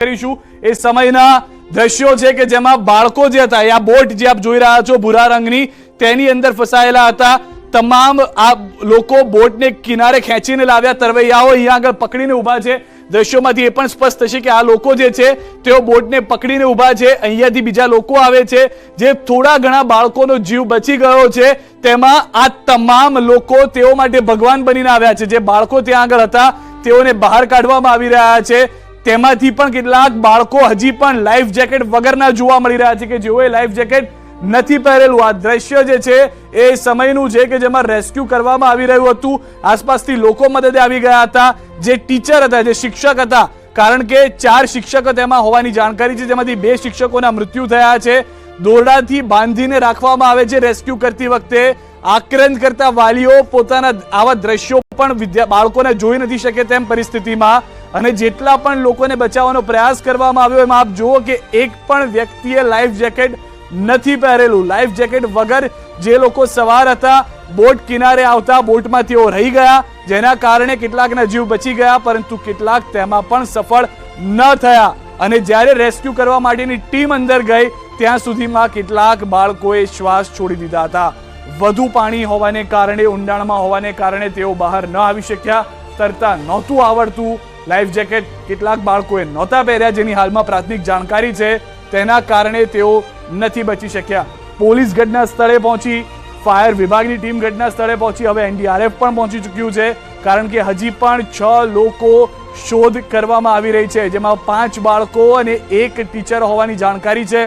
કરીશું. એ સમયના દ્રશ્યો છે કે જેમાં બાળકો જે હતા આ બોટ જે આપ જોઈ રહ્યા છો, ભૂરા રંગની, તેની અંદર ફસાયેલા હતા. તમામ આ લોકો બોટને કિનારે ખેંચીને લાવ્યા. તરવૈયાઓ અહીંયા આગળ પકડીને ઊભા છે. દ્રશ્યોમાંથી એ પણ સ્પષ્ટ થશે કે આ લોકો જે છે, તેઓ બોટને પકડીને ઊભા છે. અહીંયાથી બીજા લોકો આવે છે, જે થોડા ઘણા બાળકોનો જીવ બચી ગયો છે. તેમાં આ તમામ લોકો તેઓ માટે ભગવાન બનીને આવ્યા છે. જે બાળકો ત્યાં આગળ હતા, તેઓને બહાર કાઢવામાં આવી રહ્યા છે. તેમાંથી પણ કેટલાક બાળકો હજી પણ લાઈફ જેકેટ વગરના જોવા મળી રહ્યા છે કે જેઓએ લાઈફ જેકેટ નથી પહેરેલું. આ દ્રશ્ય જે છે એ સમયનું છે કે જેમાં રેસ્ક્યુ કરવામાં આવી રહ્યું હતું. આસપાસથી લોકો મદદે આવી ગયા હતા. જે ટીચર હતા, જે શિક્ષક હતા, કારણ કે ચાર શિક્ષકો તેમાં હોવાની જાણકારી છે. જેમાંથી બે શિક્ષકોના મૃત્યુ થયા છે. દોરડાથી બાંધીને રાખવામાં આવે છે રેસ્ક્યુ કરતી વખતે. આક્રંદ કરતા વાલીઓ પોતાના આવા દ્રશ્યો પણ વિદ્યા બાળકોને જોઈ નથી શકે તેમ પરિસ્થિતિમાં અને જેટલા પણ લોકોને બચાવવાનો પ્રયાસ કરવામાં આવ્યો એમાં આપ જુઓ કે એક પણ વ્યક્તિએ લાઈફ જેકેટ નથી પહેરેલું. લાઈફ જેકેટ વગર જે લોકો સવાર હતા, બોટ કિનારે આવતા, બોટમાં તેઓ રહી ગયા, જેના કારણે કેટલાકના જીવ બચી ગયા, પરંતુ કેટલાક તેમાં પણ સફળ ન થયા. અને જ્યારે રેસ્ક્યુ કરવા માટેની ટીમ અંદર ગઈ, ત્યાં સુધીમાં કેટલાક બાળકોએ શ્વાસ છોડી દીધા હતા. વધુ પાણી હોવાને કારણે, ઊંડાણમાં હોવાને કારણે તેઓ બહાર ન આવી શક્યા. તરતા નહોતું આવડતું. લાઈફ જેકેટ કેટલાક બાળકોએ નહોતા પહેર્યા જેની હાલમાં પ્રાથમિક જાણકારી છે. તેના કારણે તેઓ નથી બચી શક્યા. પોલીસ ઘટના સ્થળે પહોંચી, ફાયર વિભાગની ટીમ ઘટના સ્થળે પહોંચી. હવે એનડીઆરએફ પણ પહોંચી ચૂક્યું છે, કારણ કે હજી પણ છ લોકો શોધ કરવામાં આવી રહી છે, જેમાં પાંચ બાળકો અને એક ટીચર હોવાની જાણકારી છે.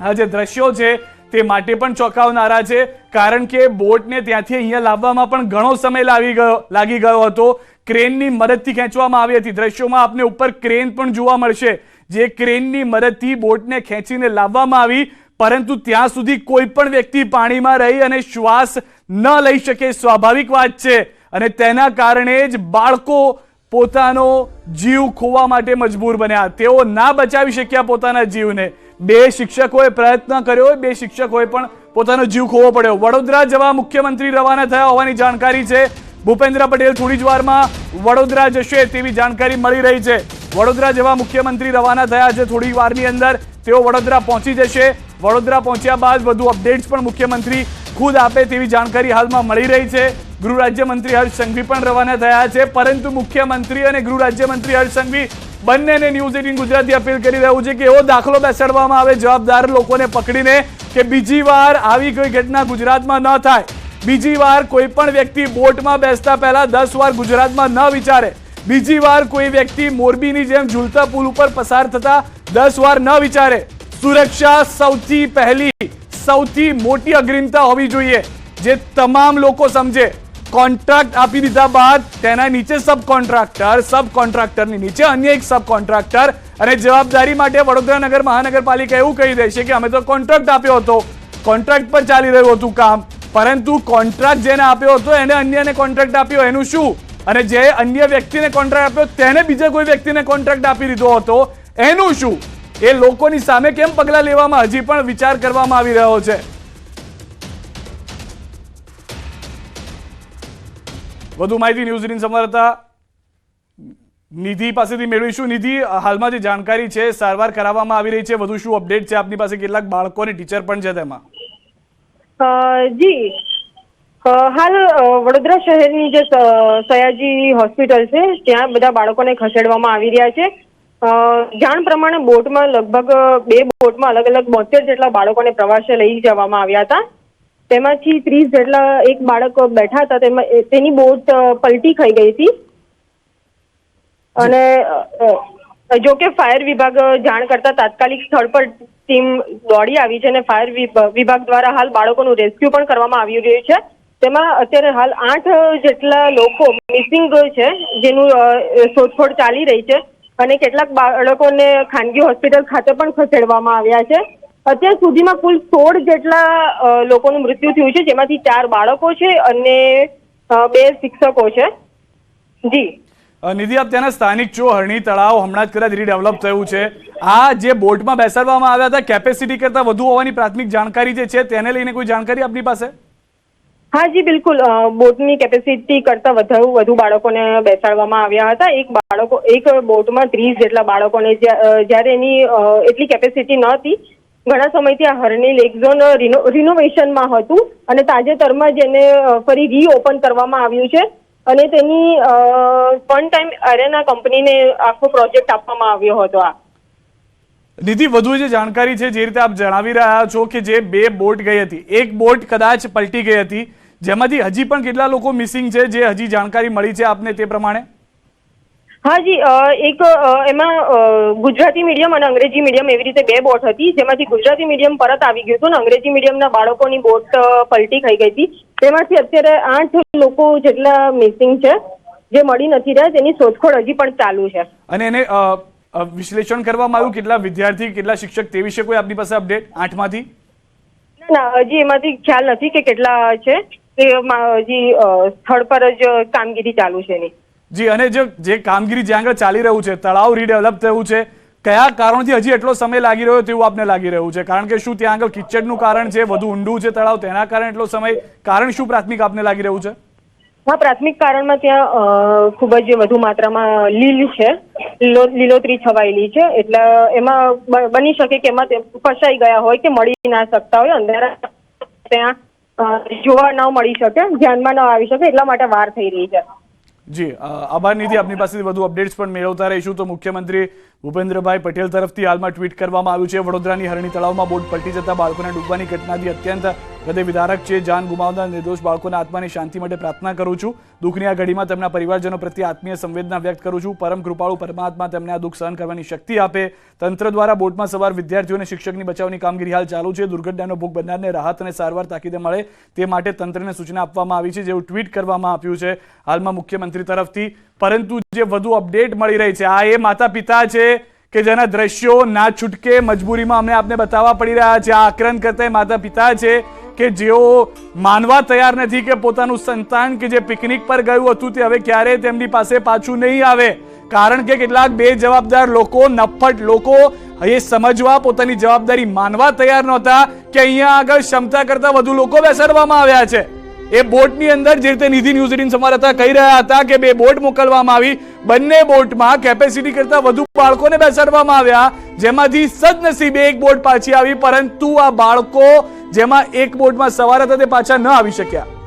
આ જે દ્રશ્યો છે તે માટે પણ ચોંકાવનારા છે, કારણ કે બોટને ત્યાંથી અહીંયા લાવવામાં પણ ઘણો સમય લાવી ગયો, લાગી ગયો હતો. ક્રેનની મદદથી ખેંચવામાં આવી હતી. દ્રશ્યોમાં આપને ઉપર ક્રેન પણ જોવા મળશે, જે ક્રેનની મદદથી બોટને ખેંચીને લાવવામાં આવી, પરંતુ ત્યાં સુધી કોઈ પણ વ્યક્તિ પાણીમાં રહી અને શ્વાસ ન લઈ શકે, સ્વાભાવિક વાત છે. અને તેના કારણે જ બાળકો પોતાનો જીવ ખોવા માટે મજબૂર બન્યા. તેઓ ના બચાવી શક્યા પોતાના જીવને. બે શિક્ષકોએ પ્રયત્ન કર્યો, બે શિક્ષકોએ પણ પોતાનો જીવ ખોવો પડ્યો. વડોદરા જવા મુખ્યમંત્રી રવાના થયા હોવાની જાણકારી છે. ભૂપેન્દ્ર પટેલ થોડી જ વારમાં વડોદરા જશે તેવી જાણકારી મળી રહી છે. વડોદરા જવા મુખ્યમંત્રી રવાના થયા. છે થોડી વારની અંદર તેઓ વડોદરા પહોંચી જશે. વડોદરા પહોંચ્યા બાદ વધુ અપડેટ્સ પણ મુખ્યમંત્રી ખુદ આપે તેવી જાણકારી હાલમાં મળી રહી છે. ગૃહ રાજ્યમંત્રી હર્ષ સંઘવી પણ રવાના થયા છે. પરંતુ મુખ્યમંત્રી અને ગૃહ રાજ્યમંત્રી હર્ષ સંઘવી બંનેને ન્યૂઝ એટીન ગુજરાતી અપીલ કરી રહ્યું છે કે એવો દાખલો બેસાડવામાં આવે, જવાબદાર લોકોને પકડીને કે બીજી વાર આવી કોઈ ઘટના ગુજરાતમાં ન થાય. બીજી વાર કોઈ પણ વ્યક્તિ બોટમાં બેસતા પહેલા દસ વાર ગુજરાતમાં ન વિચારે. બીજી વાર કોઈ વ્યક્તિ મોરબીની જેમ ઝૂલતા પુલ ઉપર પસાર થતા દસ વાર ન વિચારે. સુરક્ષા સૌથી પહેલી, સૌથી મોટી અગ્રિમતા હોવી જોઈએ, જે તમામ લોકો સમજે. કોન્ટ્રાક્ટ આપી દીધા બાદ તેના નીચે સબ કોન્ટ્રાક્ટર સબ કોન્ટ્રાક્ટરની નીચે અન્ય એક સબ કોન્ટ્રાક્ટર અને જવાબદારી માટે વડોદરા નગર મહાનગરપાલિકા એવું કહી દેશે કે અમે તો કોન્ટ્રાક્ટ આપ્યો હતો. કોન્ટ્રાક્ટ પર ચાલી રહ્યું હતું કામ. પરંતુ કોન્ટ્રાક્ટ જેને આપ્યો હતો એને અન્યને કોન્ટ્રાક્ટ આપ્યો. એનું શું? અને જે અન્ય વ્યક્તિને કોન્ટ્રાક્ટ આપ્યો તેને બીજા કોઈ વ્યક્તિને કોન્ટ્રાક્ટ આપી દીધો હતો. એનું શું? એ લોકોની સામે કેમ પગલાં લેવામાં હજી પણ વિચાર કરવામાં આવી રહ્યો છે? વધુ માહિતી ન્યૂઝ એટીન સંવાદદાતા નિધિ પાસેથી મેળવીશું. નિધિ, હાલમાં જે જાણકારી છે, સારવાર કરાવવામાં આવી રહી છે. વધુ શું અપડેટ છે? આપની પાસે કેટલાક બાળકો અને ટીચર પણ છે તેમાં. જી. હાલ વડોદરા શહેરની જે સયાજી હોસ્પિટલ છે, ત્યાં બધા બાળકોને ખસેડવામાં આવી રહ્યા છે. જાણ પ્રમાણે બોટમાં લગભગ, બે બોટમાં અલગ અલગ બોતેર જેટલા બાળકોને પ્રવાસે લઈ જવામાં આવ્યા હતા. તેમાંથી ત્રીસ જેટલા એક બાળક બેઠા હતા, તેમાં તેની બોટ પલટી ખાઈ ગઈ હતી. અને જો કે ફાયર વિભાગ જાણ કરતા તાત્કાલિક સ્થળ પર ટીમ દોડી આવી છે અને ફાયર વિભાગ દ્વારા હાલ બાળકોનું રેસ્ક્યુ પણ કરવામાં આવી રહ્યું છે. તેમાં અત્યારે હાલ આઠ જેટલા લોકો મિસિંગ છે, જેનું શોધખોળ ચાલી રહી છે અને કેટલાક બાળકોને ખાનગી હોસ્પિટલ ખાતે પણ ખસેડવામાં આવ્યા છે. અત્યાર સુધીમાં કુલ સોળ જેટલા લોકોનું મૃત્યુ થયું છે જેમાંથી ચાર બાળકો છે અને બે શિક્ષકો છે. જી. નિધિ આપ ત્યાંના સ્થાનિક છો હરણી તળાવ હમણાં જ કદાચ રીડેવલપ થયું છે. આ જે બોટમાં બેસાડવામાં આવ્યા હતા કેપેસિટી કરતાં વધુ હોવાની પ્રાથમિક જાણકારી જે છે તેને લઈને કોઈ જાણકારી આપની પાસે? હા જી બિલકુલ. બોટની કેપેસિટી કરતા વધુ વધુ બાળકોને બેસાડવામાં આવ્યા હતા. એક બાળકો એક બોટમાં ત્રીસ જેટલા બાળકોને જ્યારે એની એટલી કેપેસિટી નહોતી ઘણા સમયથી આ હરણી લેક ઝોન રિનો, રિનોવેશનમાં હતું અને તાજેતરમાં જ એને ફરી રીઓપન કરવામાં આવ્યું છે અને તેની વન ટાઈમ અરેના કંપનીને આખો પ્રોજેક્ટ આપવામાં આવ્યો હતો આ. નિધિ, વધુ જે જાણકારી છે, જે રીતે આપ જણાવી રહ્યા છો કે જે બે બોટ ગઈ હતી. એક બોટ કદાચ પલટી ગઈ હતી. જેમાંથી હજી પણ કેટલા લોકો મિસિંગ છે, જે હજી જાણકારી મળી છે આપને તે પ્રમાણે? હા જી એક એમાં ગુજરાતી મીડિયમ અને અંગ્રેજી મીડિયમ એવી રીતે બે બોટ હતી. જેમાંથી ગુજરાતી મીડિયમ પરત આવી ગયું હતું અને અંગ્રેજી મીડિયમના બાળકોની બોટ પલટી થઈ ગઈ હતી. તેમાંથી અત્યારે આઠ લોકો જેટલા મિસિંગ છે જે મળી નથી રહ્યા તેની શોધખોળ હજી પણ ચાલુ છે. અને એને વિશ્લેષણ કરવામાં આવ્યું? કેટલા વિદ્યાર્થી કેટલા શિક્ષક તે વિશે કોઈ આપની પાસે અપડેટ આઠમાંથી? ના ના હજી એમાંથી ખ્યાલ નથી કે કેટલા છે. તે હજી સ્થળ પર જ કામગીરી ચાલુ છે એની. જી, અને જે જે કામગીરી જ્યાં આગળ ચાલી રહ્યું છે, તળાવ રીડેવલપ થયું છે, કયા કારણથી હજી એટલો સમય લાગી રહ્યો તેવું આપને લાગી રહ્યું છે? કારણ કે શું ત્યાં આગળ કિચડનું કારણ છે, વધુ ઊંડું છે તળાવ, તેના કારણે એટલો સમય, કારણ શું પ્રાથમિક આપને લાગી રહ્યું છે? હા, પ્રાથમિક કારણમાં ત્યાં ખૂબ જ વધુ માત્રામાં લીલ છે લીલોતરી છવાયેલી છે, એટલે એમાં બની શકે કે એમાં ફસાઈ ગયા હોય કે મળી ના શકતા હોય, અંધારા ત્યાં જોવા ન મળી શકે, ધ્યાનમાં ન આવી શકે, એટલા માટે વાર થઈ રહી છે. જી આભાર નિધિ. આપની પાસેથી વધુ અપડેટ્સ પણ મેળવતા રહીશું. તો મુખ્યમંત્રી ભૂપેન્દ્રભાઈ પટેલ તરફથી હાલમાં ટ્વીટ કરવામાં આવ્યું છે. વડોદરાની હરણી તળાવમાં બોટ પલટી જતા બાળકોને ડૂબવાની ઘટનાથી અત્યંત હૃદય વિદારક છે, જાન ગુમાવનાર નિર્દોષ બાળકોના આત્માની શાંતિ માટે પ્રાર્થના કરું છું. દુઃખની આ ઘડીમાં તેમના પરિવારજનો પ્રત્યે આત્મીય સંવેદના વ્યક્ત કરું છું. પરમ કૃપાળુ પરમાત્મા તેમને આ દુઃખ સહન કરવાની શક્તિ આપે. તંત્ર દ્વારા બોટમાં સવાર વિદ્યાર્થીઓને શિક્ષકની બચાવની કામગીરી હાલ ચાલુ છે. દુર્ઘટનાનો ભોગ બનનારને રાહત અને સારવાર તાકીદે મળે તે માટે તંત્રને સૂચના આપવામાં આવી છે, જેવું ટ્વીટ કરવામાં આપ્યું છે. હાલમાં મુખ્યમંત્રી તરફથી પરંતુ જે વધુ અપડેટ મળી રહી છે, આ એ માતા પિતા છે કે જેના દ્રશ્યો ના છૂટકે મજબૂરીમાં અમને આપને બતાવવા પડી રહ્યા છે. આ આક્રંદ કરતા માતા પિતા છે કે જેઓ માનવા તૈયાર નથી કે પોતાનું સંતાન કે જે પિકનિક પર ગયું હતું તે હવે ક્યારેય તેમની પાસે પાછું નહીં આવે. કારણ કે કેટલાક બે જવાબદાર લોકો, નફ્ફટ લોકો, એ સમજવા પોતાની જવાબદારી માનવા તૈયાર નહોતા કે અહીંયા આગળ ક્ષમતા કરતા વધુ લોકો બેસાડવામાં આવ્યા છે. એ બોટની અંદર જે રીતે નિધિ ન્યૂઝ એટીન હતા, કહી રહ્યા હતા કે બે બોટ મોકલવામાં આવી. બંને બોટમાં કેપેસિટી કરતા વધુ બાળકોને બેસાડવામાં આવ્યા. જેમાંથી સદનસીબે એક બોટ પાછી આવી, પરંતુ આ બાળકો જેમાં એક બોટમાં સવાર હતા તે પાછા ન આવી શક્યા.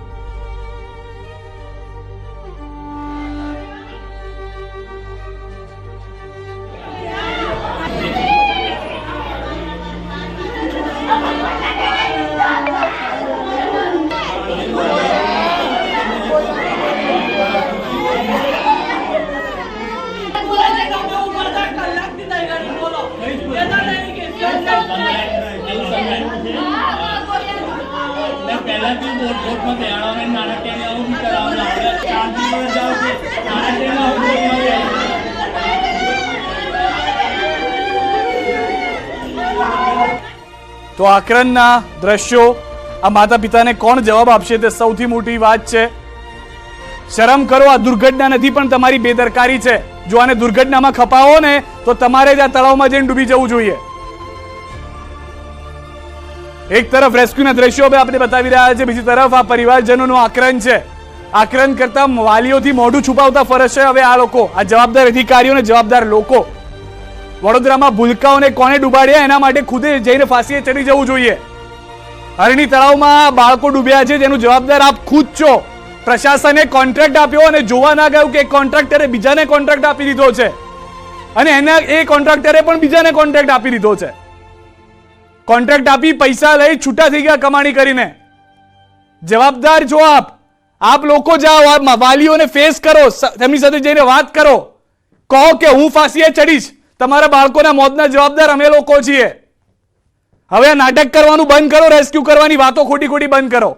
તો આક્રંદના દ્રશ્યો આ માતા પિતાને કોણ જવાબ આપશે તે સૌથી મોટી વાત છે. શરમ કરો, આ દુર્ઘટના નથી પણ તમારી બેદરકારી છે. જો આને દુર્ઘટનામાં ખપાવો ને, તો તમારે જ આ તળાવમાં જઈને ડૂબી જવું જોઈએ. એક તરફ રેસ્ક્યુના દ્રશ્યો હવે આપણે બતાવી રહ્યા છે, બીજી તરફ આ પરિવારજનોનું આક્રંદ છે. આક્રંદ કરતા વાલીઓથી મોઢું છુપાવતા ફરજ છે હવે આ લોકો, આ જવાબદાર અધિકારીઓ અને જવાબદાર લોકો. વડોદરામાં ભૂલકાઓને કોને ડૂબાડ્યા? એના માટે ખુદે જઈને ફાંસીએ ચડી જવું જોઈએ. હરણી તળાવમાં બાળકો ડૂબ્યા છે, જેનું જવાબદાર આપ ખુદ છો. પ્રશાસને કોન્ટ્રાક્ટ આપ્યો અને જોવા ના ગયું કે કોન્ટ્રાક્ટરે બીજાને કોન્ટ્રાક્ટ આપી દીધો છે. અને એના એ કોન્ટ્રાક્ટરે પણ બીજાને કોન્ટ્રાક્ટ આપી દીધો છે. કોન્ટ્રાક્ટ આપી પૈસા લઈ છૂટા થઈ ગયા કમાણી કરીને. જવાબદાર છો આપ. આપ લોકો જાઓ વાલીઓને ફેસ કરો તેમની સાથે જઈને વાત કરો. કહો કે હું ફાંસીએ ચડીશ. તમારા બાળકોના મોતના જવાબદાર અમે લોકો છીએ. હવે આ નાટક કરવાનું બંધ કરો રેસ્ક્યુ કરવાની વાતો ખોટી ખોટી બંધ કરો.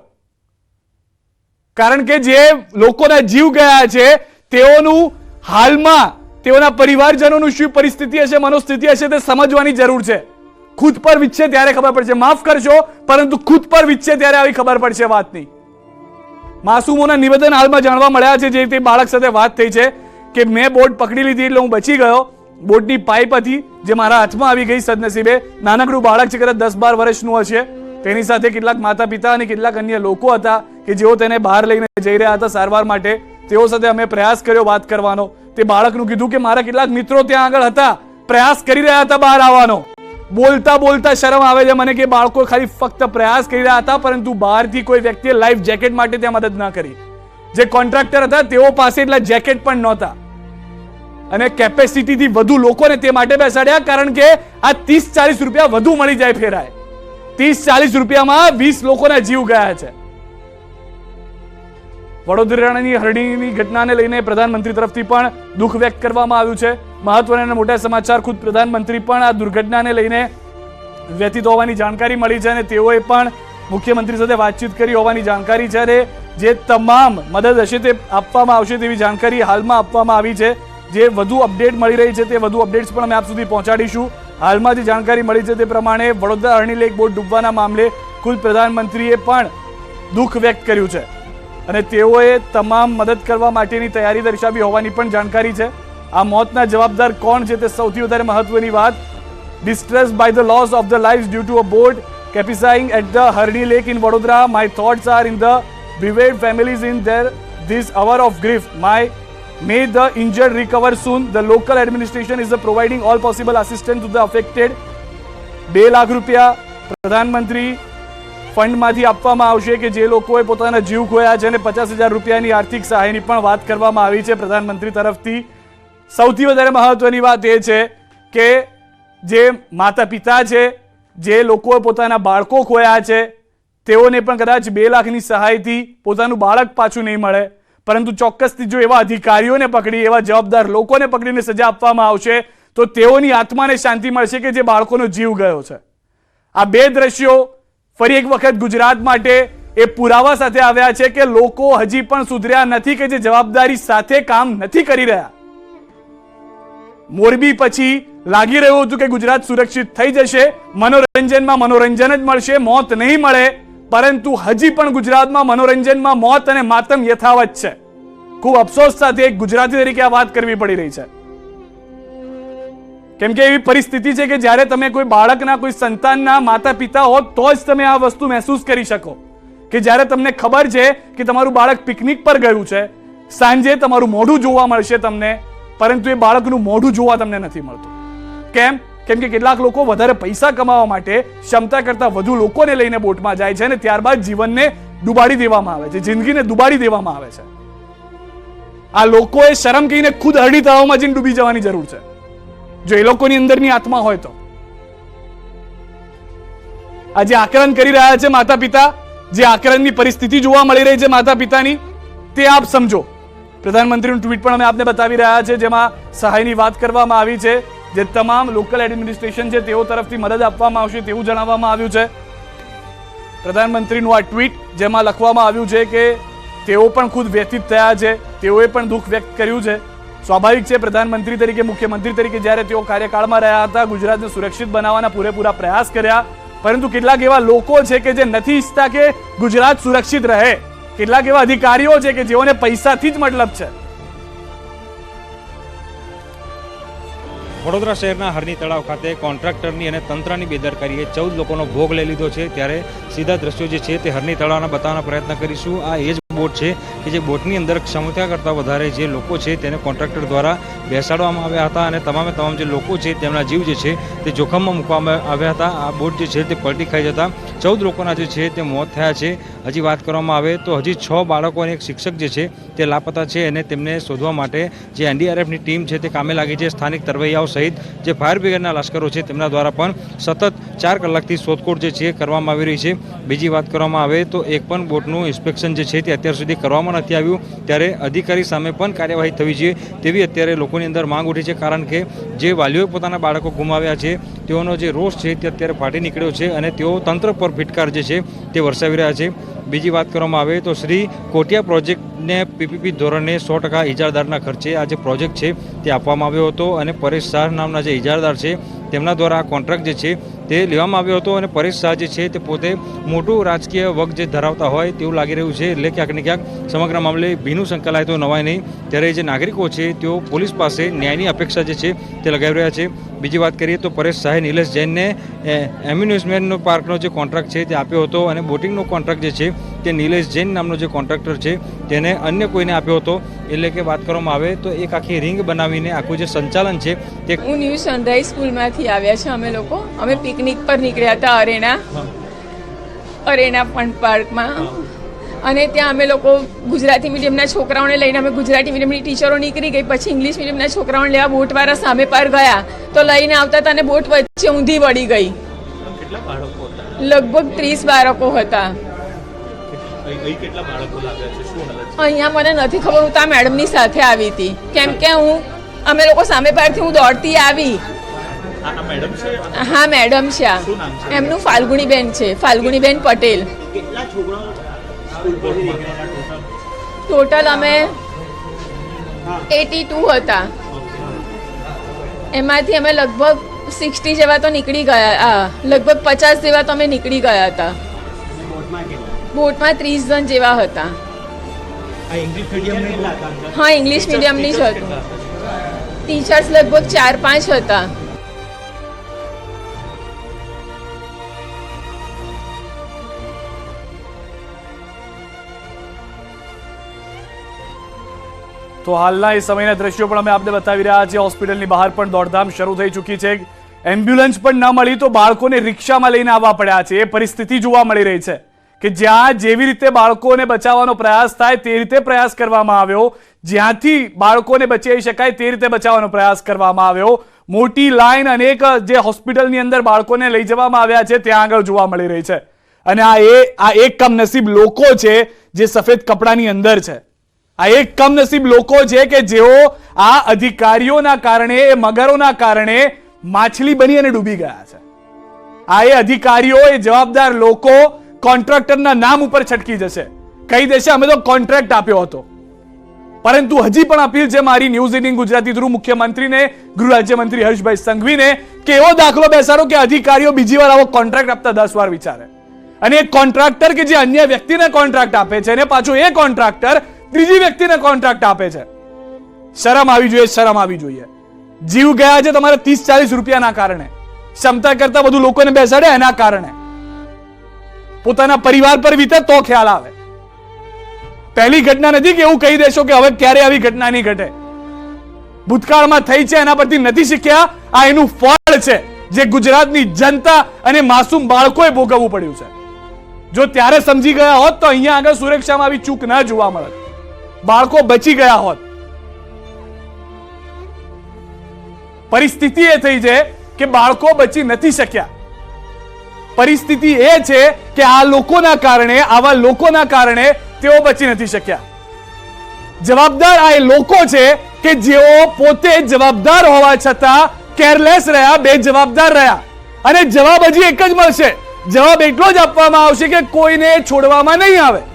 કારણ કે જે લોકોના જીવ ગયા છે, તેઓનું હાલમાં તેઓના પરિવારજનોનું શું પરિસ્થિતિ હશે, મનોસ્થિતિ હશે, તે સમજવાની જરૂર છે. ખુદ પર વિચશે ત્યારે ખબર પડશે. માફ કરશો, પરંતુ ખુદ પર વિચશે ત્યારે આવી ખબર પડશે વાતની. માસૂમોના નિવેદન હાલમાં જાણવા મળ્યા છે, જે રીતે બાળક સાથે વાત થઈ છે, કે મેં બોટ પકડી લીધી એટલે હું બચી ગયો. બોટની પાઇપ હતી જે મારા હાથમાં આવી ગઈ સદનસીબે. નાનકડું બાળક છે, કદાચ દસ બાર વર્ષનું હશે. તેની સાથે કેટલાક માતા પિતા અને કેટલાક અન્ય લોકો હતા કે જેઓ તેને બહાર લઈને જઈ રહ્યા હતા સારવાર માટે. તેઓ સાથે અમે પ્રયાસ કર્યો વાત કરવાનો. તે બાળકનું કીધું કે મારા કેટલાક મિત્રો ત્યાં આગળ હતા. પ્રયાસ કરી રહ્યા હતા બહાર આવવાનો. બોલતા બોલતા શરમ આવે છે મને કે બાળકો ખાલી ફક્ત પ્રયાસ કરી રહ્યા હતા, પરંતુ બહારથી કોઈ વ્યક્તિએ લાઈફ જેકેટ માટે ત્યાં મદદ ના કરી. જે કોન્ટ્રાક્ટર હતા, તેઓ પાસે એટલા જેકેટ પણ નહોતા. અને કેપેસિટીથી વધુ લોકોને તે માટે બેસાડ્યા, કારણ કે આ ત્રીસ ચાલીસ રૂપિયા વધુ મળી જાય ફેરાય. ત્રીસ ચાલીસ રૂપિયામાં વીસ લોકોના જીવ ગયા છે. વડોદરાની હરણીની ઘટનાને લઈને પ્રધાનમંત્રી તરફથી પણ દુઃખ વ્યક્ત કરવામાં આવ્યું છે. મહત્વના અને મોટા સમાચાર, ખુદ પ્રધાનમંત્રી પણ આ દુર્ઘટનાને લઈને વ્યથિત હોવાની જાણકારી મળી છે અને તેઓએ પણ મુખ્યમંત્રી સાથે વાતચીત કરી હોવાની જાણકારી છે અને જે તમામ મદદ હશે તે આપવામાં આવશે તેવી જાણકારી હાલમાં આપવામાં આવી છે. જે વધુ અપડેટ મળી રહી છે તે વધુ અપડેટ્સ પણ અમે આપ સુધી પહોંચાડીશું હાલમાં જે જાણકારી મળી છે તે પ્રમાણે વડોદરા અરણી લેક બોટ ડૂબવાના મામલે ખુદ પ્રધાનમંત્રીએ પણ દુઃખ વ્યક્ત કર્યું છે અને તેઓએ તમામ મદદ કરવા માટેની તૈયારી દર્શાવી હોવાની પણ જાણકારી છે આ મોતના જવાબદાર કોણ છે તે સૌથી વધારે મહત્વની વાત distress by the loss of the life due to a boat capsizing at the Harni Lake in Vadodara. My thoughts are in the bereaved families in their, this hour of grief. My may the injured recover soon. The local administration is providing all possible assistance to the affected. બે લાખ રૂપિયા પ્રધાનમંત્રી ફંડમાંથી આપવામાં આવશે કે જે લોકોએ પોતાના જીવ ખોયા છે અને પચાસ હજાર રૂપિયાની આર્થિક સહાયની પણ વાત કરવામાં આવી છે પ્રધાનમંત્રી તરફથી સૌથી વધારે મહત્વની વાત એ છે કે જે માતા પિતા છે, જે લોકોએ પોતાના બાળકો ખોયા છે, તેઓને પણ કદાચ બે લાખની સહાયથી પોતાનું બાળક પાછું નહીં મળે પરંતુ ચોક્કસથી જો એવા અધિકારીઓને પકડી, એવા જવાબદાર લોકોને પકડીને સજા આપવામાં આવશે, તો તેઓની આત્માને શાંતિ મળશે કે જે બાળકોનો જીવ ગયો છે. આ બે દ્રશ્યો ફરી એક વખત ગુજરાત માટે એ પુરાવા સાથે આવ્યા છે કે લોકો હજી પણ સુધર્યા નથી કે જે જવાબદારી સાથે કામ નથી કરી રહ્યા. મોરબી પછી લાગી રહ્યું હતું કે ગુજરાત સુરક્ષિત થઈ જશે, મનોરંજનમાં મનોરંજન જ મળશે, મોત નહીં મળે પરંતુ હજી પણ ગુજરાતમાં મનોરંજનમાં મોત અને માતમ યથાવત છે. ખૂબ અફસોસ સાથે એક ગુજરાતી તરીકે આ વાત કરવી પડી રહી છે. કેમ કે એવી પરિસ્થિતિ છે કે જ્યારે તમે કોઈ બાળકના, કોઈ સંતાનના માતા પિતા હો તો જ તમે આ વસ્તુ મહેસૂસ કરી શકો. કે જ્યારે તમને ખબર છે કે તમારું બાળક પિકનિક પર ગયું છે, સાંજે તમારું મોઢું જોવા મળશે તમને, પરંતુ એ બાળકનું મોઢું જોવા તમને નથી મળતું. કેમ? કેમ કે કેટલાક લોકો વધારે પૈસા કમાવા માટે ક્ષમતા કરતા વધુ લોકોને લઈને બોટમાં જાય છે અને ત્યારબાદ જીવનને ડુબાડી દેવામાં આવે છે, જિંદગીને ડુબાડી દેવામાં આવે છે. આ લોકોએ શરમ કહીને ખુદ હરડી તળાવમાં જઈને ડૂબી જવાની જરૂર છે. જો એ લોકોની અંદરની આત્મા હોય તો. આ જે આકલન કરી રહ્યા છે માતા પિતા જે આકરણની પરિસ્થિતિ જોવા મળી રહી છે માતા પિતાની તે આપ સમજો. પ્રધાનમંત્રીનું ટ્વીટ પણ અમે આપને બતાવી રહ્યા છે, જેમાં સહાયની વાત કરવામાં આવી છે. જે તમામ લોકલ એડમિનિસ્ટ્રેશન છે, તેઓ તરફથી મદદ આપવામાં આવશે તેવું જણાવવામાં આવ્યું છે. પ્રધાનમંત્રીનું આ ટ્વીટ જેમાં લખવામાં આવ્યું છે કે તેઓ પણ ખુદ વ્યથિત થયા છે, તેઓએ પણ દુઃખ વ્યક્ત કર્યું છે. સ્વાભાવિક છે, પ્રધાનમંત્રી તરીકે, મુખ્યમંત્રી તરીકે જ્યારે તેઓ કાર્યકાળમાં રહ્યા હતા, ગુજરાતને સુરક્ષિત બનાવવાના પૂરેપૂરા પ્રયાસ કર્યા. પરંતુ કેટલાક એવા લોકો છે કે જે નથી ઈચ્છતા કે ગુજરાત સુરક્ષિત રહે. કેટલાક એવા અધિકારીઓ છે કે જેઓને પૈસાથી જ મતલબ છે. વડોદરા શહેરના હરની તળાવ ખાતે કોન્ટ્રાક્ટરની અને તંત્રની બેદરકારીએ ચૌદ લોકોનો ભોગ લઈ લીધો છે. ત્યારે સીધા દ્રશ્યો જે છે તે હરની તળાવના બતાવવાનો પ્રયત્ન કરીશું. આ એ જ બોટ છે કે જે બોટની અંદર ક્ષમતા કરતાં વધારે જે લોકો છે તેને કોન્ટ્રાક્ટર દ્વારા બેસાડવામાં આવ્યા હતા અને તમામે તમામ જે લોકો છે તેમના જીવ જે છે તે જોખમમાં મૂકવામાં આવ્યા હતા. આ બોટ જે છે તે પલટી ખાઈ જતા ચૌદ લોકોના જે છે તે મોત થયા છે. હજી વાત કરવામાં આવે તો હજી છ બાળકો અને એક શિક્ષક જે છે તે લાપતા છે અને તેમને શોધવા માટે જે એનડીઆરએફની ટીમ છે તે કામે લાગી છે. સ્થાનિક તરવૈયાઓ સહિત જે ફાયર બ્રિગેડના લશ્કરો છે તેમના દ્વારા પણ સતત ચાર કલાકથી શોધખોળ જે છે કરવામાં આવી રહી છે. બીજી વાત કરવામાં આવે તો એક પણ બોટનું ઇન્સ્પેક્શન જે છે તે અત્યાર સુધી કરવામાં નથી આવ્યું, ત્યારે અધિકારી સામે પણ કાર્યવાહી થવી જોઈએ તેવી અત્યારે લોકોની અંદર માંગ ઉઠી છે, કારણ કે જે વાલીઓએ પોતાના બાળકો ગુમાવ્યા છે, તેઓનો જે રોષ છે તે અત્યારે ફાટી નીકળ્યો છે અને તેઓ તંત્ર પર ફિટકાર જે છે તે વરસાવી રહ્યા છે. બીજી વાત કરવામાં આવે તો શ્રી કોટિયા પ્રોજેક્ટને પીપીપી ધોરણે સો ટકા ઇજારદારના ખર્ચે આ જે પ્રોજેક્ટ છે તે આપવામાં આવ્યો હતો અને પરેશ શાહ નામના જે ઇજારદાર છે તેમના દ્વારા આ કોન્ટ્રાક્ટ જે છે તે લેવામાં આવ્યો હતો અને પરેશ શાહ જે છે તે પોતે મોટું રાજકીય વગ જે ધરાવતા હોય તેવું લાગી રહ્યું છે. એટલે ક્યાંક ને ક્યાંક સમગ્ર મામલે ભીનું સંકલાય તો નવાય નહીં. ત્યારે જે નાગરિકો છે તેઓ પોલીસ પાસે ન્યાયની અપેક્ષા જે છે તે લગાવી રહ્યા છે. બીજી વાત કરીએ તો પરેશ શાહે નિલેશ જૈનને એમ્યુનિઝમેન્ટનો પાર્કનો જે કોન્ટ્રાક્ટ છે તે આપ્યો હતો અને બોટિંગનો કોન્ટ્રાક્ટ જે છે તે નિલેશ જૈન નામનો જે કોન્ટ્રાક્ટર છે તેને અન્ય કોઈને આપ્યો હતો. એટલે કે વાત કરવામાં આવે તો એક આખી રિંગ બનાવીને આખું જે સંચાલન છે તે હું ન્યૂ સનરાઈઝ સ્કૂલમાંથી આવ્યા છે અમે લોકો. અમે પિકનિક પર નીકળ્યા હતા અરેના અરેના પણ પાર્કમાં. અને ત્યાં અમે લોકો ગુજરાતી મીડિયમના છોકરાઓને લઈને અમે ગુજરાતી મીડિયમની ટીચરો નીકળી ગઈ. પછી ઇંગ્લિશ મીડિયમના છોકરાઓને લેવા બોટવાળા સામે પાર ગયા. તો લઈને આવતા હતા અને બોટ વચ્ચે ઊંધી વળી ગઈ. લગભગ ત્રીસ બાળકો હતા. અહીંયા મને નથી ખબર હું તો મેડમની સાથે આવી હતી. કેમ કે હું અમે લોકો સામે પારથી હું દોડતી આવી. હા મેડમ છે આ. એમનું ફાલ્ગુણીબેન છે ફાલ્ગુણીબેન પટેલ. ટોટલ અમે એટી ટુ હતા. એમાંથી અમે લગભગ સિક્સટી જેવા તો નીકળી ગયા લગભગ પચાસ જેવા તો અમે નીકળી ગયા હતા. બોટમાં ત્રીસ જણ જેવા હતા. હા ઇંગ્લિશ મીડિયમની જ હતું. ટીચર્સ લગભગ ચાર પાંચ હતા. તો હાલના એ સમયના દ્રશ્યો પણ અમે આપને બતાવી રહ્યા છીએ. હોસ્પિટલની બહાર પણ દોડધામ શરૂ થઈ ચૂકી છે. એમ્બ્યુલન્સ પણ ન મળી તો બાળકોને રિક્ષામાં લઈને આવવા પડ્યા છે. એ પરિસ્થિતિ જોવા મળી રહી છે કે જ્યાં જેવી રીતે બાળકોને બચાવવાનો પ્રયાસ થાય તે રીતે પ્રયાસ કરવામાં આવ્યો. જ્યાંથી બાળકોને બચાવી શકાય તે રીતે બચાવવાનો પ્રયાસ કરવામાં આવ્યો. મોટી લાઈન અનેક જે હોસ્પિટલની અંદર બાળકોને લઈ જવામાં આવ્યા છે, ત્યાં આગળ જોવા મળી રહી છે. અને આ એ, આ એક કમનસીબ લોકો છે જે સફેદ કપડાની અંદર છે. આ એક કમનસીબ લોકો છે કે જેઓ આ અધિકારીઓના કારણે, એ મગરોના કારણે માછલી બની અને ડૂબી ગયા છે. આ એ અધિકારીઓ, એ જવાબદાર લોકો કોન્ટ્રાક્ટરના નામ ઉપર છટકી જશે. કહી દેશે, અમે તો કોન્ટ્રાક્ટ આપ્યો હતો. પરંતુ હજી પણ અપીલ છે મારી ન્યૂઝ એટીન ગુજરાતી થ્રુ મુખ્યમંત્રીને, ગૃહ રાજ્યમંત્રી હર્ષભાઈ સંઘવીને, કે એવો દાખલો બેસાડો કે અધિકારીઓ બીજી વાર આવો કોન્ટ્રાક્ટ આપતા દસ વાર વિચારે. અને એક કોન્ટ્રાક્ટર કે જે અન્ય વ્યક્તિને કોન્ટ્રાક્ટ આપે છે અને પાછો એ કોન્ટ્રાક્ટર ત્રીજી વ્યક્તિને કોન્ટ્રાક્ટ આપે છે. શરમ આવી જોઈએ, શરમ આવી જોઈએ. જીવ ગયા છે તમારે ત્રીસ ચાલીસ રૂપિયાના કારણે. ક્ષમતા કરતા બધું લોકોને બેસાડે એના કારણે. પોતાના પરિવાર પર વીતે તો ખ્યાલ આવે. પહેલી ઘટના નથી કે એવું કહી દેશો કે હવે ક્યારે આવી ઘટના નહીં ઘટે. ભૂતકાળમાં થઈ છે, એના પરથી નથી શીખ્યા. આ એનું ફળ છે, જે ગુજરાતની જનતા અને માસૂમ બાળકોએ ભોગવવું પડ્યું છે. જો ત્યારે સમજી ગયા હોત તો અહીંયા આગળ સુરક્ષામાં આવી ચૂક ન જોવા મળત. બાળકો બચી ગયા હોત. પરિસ્થિતિ એ થઈ છે કે બાળકો બચી નથી શક્યા. પરિસ્થિતિ એ છે કે આ લોકોના કારણે, આવા લોકોના કારણે તેઓ બચી નથી શક્યા. જવાબદાર આ એ લોકો છે કે જેઓ પોતે જવાબદાર હોવા છતાં કેરલેસ રહ્યા, બે જવાબદાર રહ્યા. અને જવાબ હજી એક જ મળશે. જવાબ એટલો જ આપવામાં આવશે કે કોઈને છોડવામાં નહીં આવે.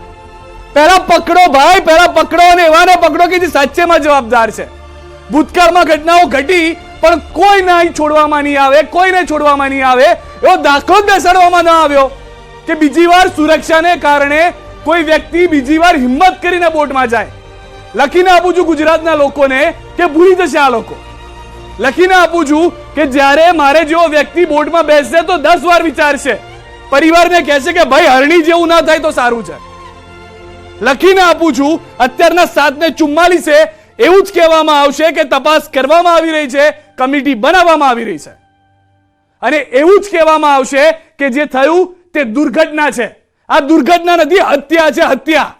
પહેલા પકડો ભાઈ, પહેલા પકડો અને એવાને પકડો કે જે સાચેમાં જવાબદાર છે. ભૂતકાળમાં ઘટનાઓ ઘટી, પણ કોઈ નહીં છોડવામાં નહીં આવે કોઈને છોડવામાં નહીં આવે. એવો દાખલો જ બેસાડવામાં ન આવ્યો કે બીજી વાર સુરક્ષાને કારણે કોઈ વ્યક્તિ બીજી વાર હિંમત કરીને બોટમાં જાય. લખીને આપું છું ગુજરાતના લોકોને કે ભૂલી જશે આ લોકો. લખીને આપું છું કે જ્યારે મારે જેવો વ્યક્તિ બોટમાં બેસશે તો દસ વાર વિચારશે. પરિવારને કહેશે કે, ભાઈ, હરણી જેવું ના થાય તો સારું છે. લખીને આપું છું. અત્યારના સાત ને ચુમ્માલીસે એવું જ કહેવામાં આવશે કે તપાસ કરવામાં આવી રહી છે, કમિટી બનાવવામાં આવી રહી છે. અને એવું જ કહેવામાં આવશે કે જે થયું તે દુર્ઘટના છે. આ દુર્ઘટના નથી, હત્યા છે, હત્યા.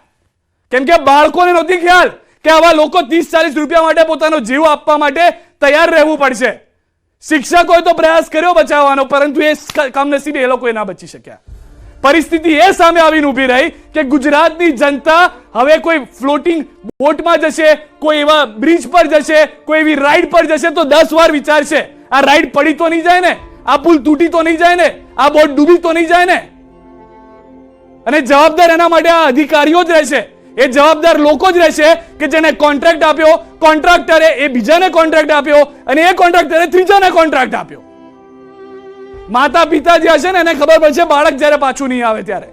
કેમ કે બાળકોને નહોતી ખ્યાલ કે આવા લોકો ત્રીસ, ચાલીસ રૂપિયા માટે પોતાનો જીવ આપવા માટે તૈયાર રહેવું પડશે. શિક્ષકોએ તો પ્રયાસ કર્યો બચાવવાનો, પરંતુ એ કમનસીબે એ લોકો ના બચી શક્યા. પરિસ્થિતિ એ સામે આવીને ઊભી રહી કે ગુજરાતની જનતા હવે કોઈ ફ્લોટિંગ બોટમાં જશે, કોઈ એવા બ્રિજ પર જશે, કોઈ એવી રાઈડ પર જશે તો દસ વાર વિચારશે, આ રાઈડ પડી તો નહીં જાય ને, આ પુલ તૂટી તો નહીં જાય ને, આ બોટ ડૂબી તો નહીં જાય ને. અને જવાબદાર એના માટે આ અધિકારીઓ જ રહેશે. એ જવાબદાર લોકો જ રહેશે કે જેને કોન્ટ્રાક્ટ આપ્યો કોન્ટ્રાક્ટરે એ બીજાને કોન્ટ્રાક્ટ આપ્યો અને એ કોન્ટ્રાક્ટરે ત્રીજાને કોન્ટ્રાક્ટ આપ્યો. માતા પિતા જે હશે ને, એને ખબર પડશે બાળક જ્યારે પાછું નહીં આવે ત્યારે.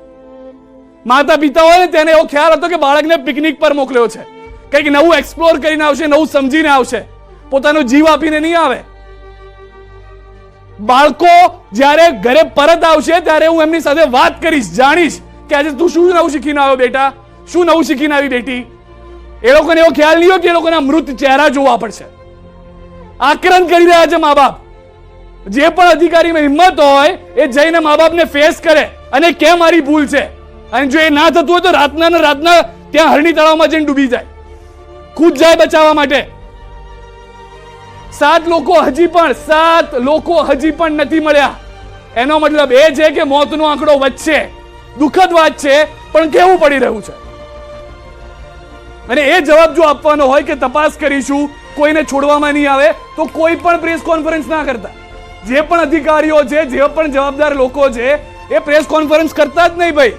માતા પિતા હોય ને, તેને એવો ખ્યાલ હતો કે બાળકને પિકનિક પર મોકલ્યો છે. કંઈક નવું એક્સપ્લોર કરીને આવશે, નવું સમજીને આવશે. પોતાનો જીવ આપીને નહીં આવે. બાળકો જ્યારે ઘરે પરત આવશે, ત્યારે હું એમની સાથે વાત કરીશ, જાણીશ કે આજે તું શું નવું શીખીને આવ્યો બેટા? શું નવું શીખીને આવી બેટી? એ લોકોને એવો ખ્યાલ નહીં હોય કે એ લોકોના મૃત ચહેરા જોવા પડશે. આક્રમ કરી રહ્યા છે મા બાપ. જે પણ અધિકારીમાં હિંમત હોય, એ જઈને મા બાપને ફેસ કરે. અને કેમ મારી ભૂલ છે? અને જો એ ના થતું હોય તો રાતના ને રાતના ત્યાં હરણી તળાવમાં જઈને ડૂબી જાય. ખુદ જાય બચાવવા માટે. સાત લોકો હજી પણ, સાત લોકો હજી પણ નથી મળ્યા. એનો મતલબ એ છે કે મોતનો આંકડો વધશે. દુઃખદ વાત છે, પણ કેવું પડી રહ્યું છે? અને એ જવાબ જો આપવાનો હોય કે તપાસ કરીશું, કોઈને છોડવામાં નહીં આવે, તો કોઈ પણ પ્રેસ કોન્ફરન્સ ના કરતા. જે પણ અધિકારીઓ છે, જે પણ જવાબદાર લોકો છે, એ પ્રેસ કોન્ફરન્સ કરતા જ નહીં ભાઈ.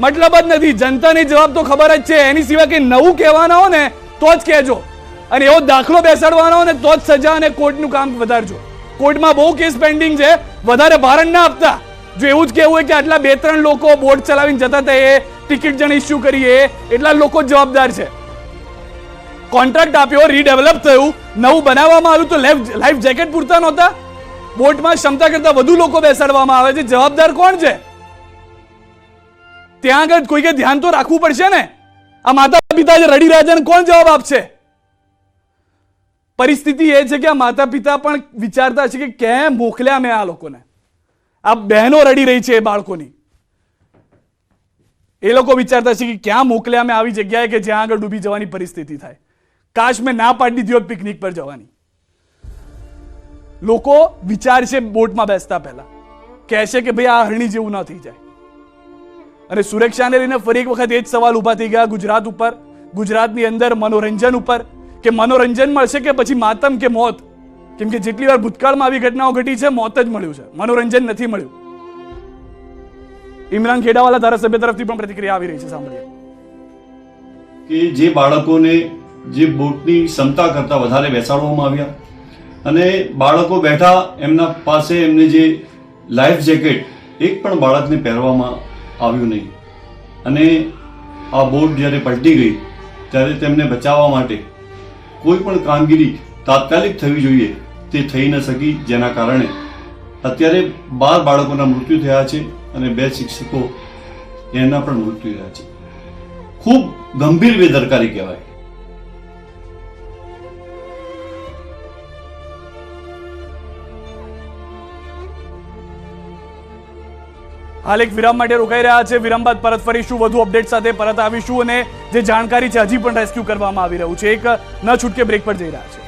મતલબ જ નથી. જનતાની જવાબ તો ખબર જ છે. એની સિવાય કંઈ નવું કહેવાના હો ને, તો જ કહેજો. અને એવો દાખલો બેસાડવાનો ને, તો જ સજા અને કોર્ટનું કામ વધારજો. કોર્ટમાં બહુ કેસ પેન્ડિંગ છે. વધારે ભારણ ના આપતા. જો એવું જ કહેવું હોય કે આટલા બે ત્રણ લોકો બોટ ચલાવીને જતા હતા ટિકિટ જણ ઇસ્યુ કરીએ, એટલા લોકો જવાબદાર છે. કોન્ટ્રાક્ટ આપ્યો રીડેવલપ થયું. નવું બનાવવામાં આવ્યું તો લાઈફ જેકેટ પૂરતા નહોતા. બોટમાં ક્ષમતા કરતા વધુ લોકો બેસાડવામાં આવે છે. જવાબદાર કોણ છે? ત્યાં આગળ કોઈકે ધ્યાન તો રાખવું પડશે ને? આ માતા પિતા જે રડી રહ્યા છે કોણ જવાબ આપશે? પરિસ્થિતિ એ છે કે આ માતા પિતા પણ વિચારતા છે કે કેમ મોકલ્યા મેં આ લોકોને? આ બહેનો રડી રહી છે એ બાળકોની. એ લોકો વિચારતા છે કે ક્યાં મોકલ્યા મેં આવી જગ્યાએ કે જ્યાં આગળ ડૂબી જવાની પરિસ્થિતિ થાય. કાશ મેં ના પાડી દીધી હોત પિકનિક પર જવાની. લોકો વિચારશે બોટમાં બેસતા પહેલા. કહેશે કે ભાઈ આ હરણી જેવું ના થઈ જાય. અને સુરક્ષાને લઈને ફરી એક વખત એ જ સવાલ ઊભા થઈ ગયા ગુજરાત ઉપર, ગુજરાતની અંદર મનોરંજન ઉપર, કે મનોરંજન મળશે કે પછી માતમ કે મોત? કેમ કે જેટલી વાર ભૂતકાળમાં આવી ઘટનાઓ ઘટી છે, મોત જ મળ્યું છે. મનોરંજન નથી મળ્યું. ઇમરાન ખેડાવાલા ધારાસભ્ય તરફથી પણ પ્રતિક્રિયા આવી રહી છે, સાંભળીએ. કે જે બાળકોને જે બોટની ક્ષમતા કરતા વધારે બેસાડવામાં આવ્યા અને બાળકો બેઠા એમના પાસે એમને જે લાઈફ જેકેટ એક પણ બાળકને પહેરવામાં આવ્યું નહીં. અને આ બોટ જ્યારે પલટી ગઈ, ત્યારે તેમને બચાવવા માટે કોઈ પણ કામગીરી તાત્કાલિક થવી જોઈએ તે થઈ ન શકી જેના કારણે અત્યારે બાર બાળકોના મૃત્યુ થયા છે અને બે શિક્ષકો એના પણ મૃત્યુ થયા છે. ખૂબ ગંભીર બેદરકારી કહેવાય. હાલ એક વિરામ માટે રોકાઈ રહ્યા છે. વિરામ બાદ પરત ફરીશું. વધુ અપડેટ સાથે પરત આવીશું અને જે જાણકારી છે, હજી પણ રેસ્ક્યુ કરવામાં આવી રહ્યું છે. એક ન છૂટકે બ્રેક પર જઈ રહ્યા છે.